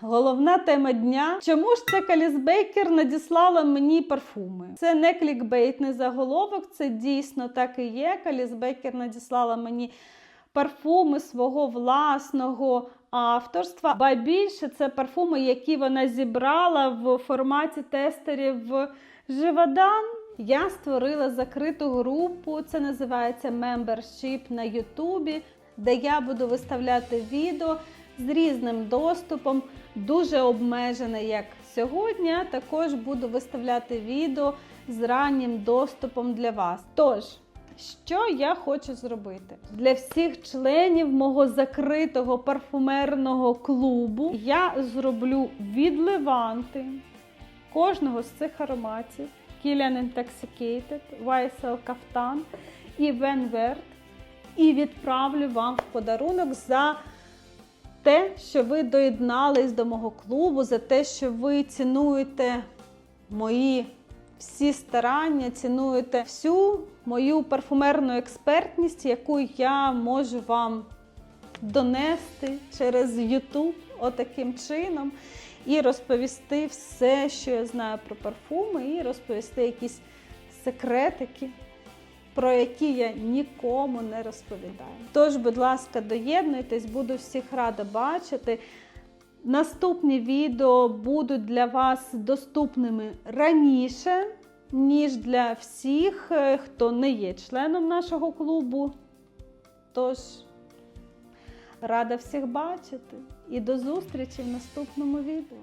Головна тема дня. Чому ж це Каліс Бейкер надіслала мені парфуми? Це не клікбейтний заголовок, це дійсно так і є. Каліс Бейкер надіслала мені парфуми свого власного авторства. Ба більше це парфуми, які вона зібрала в форматі тестерів Живодан. Я створила закриту групу, це називається Membership на Ютубі, де я буду виставляти відео з різним доступом, дуже обмежене, як сьогодні. Також буду виставляти відео з раннім доступом для вас. Тож, що я хочу зробити для всіх членів мого закритого парфумерного клубу? Я зроблю відливанти кожного з цих ароматів: Kilian Intoxicated, YSL Kaftan і Vert. І відправлю вам в подарунок за те, що ви доєднались до мого клубу, за те, що ви цінуєте мої всі старання, цінуєте всю мою парфумерну експертність, яку я можу вам донести через YouTube отаким чином, і розповісти все, що я знаю про парфуми, і розповісти якісь секретики про які я нікому не розповідаю. Тож, будь ласка, доєднуйтесь, буду всіх рада бачити. Наступні відео будуть для вас доступними раніше, ніж для всіх, е, хто не є членом нашого клубу. Тож, рада всіх бачити і до зустрічі в наступному відео.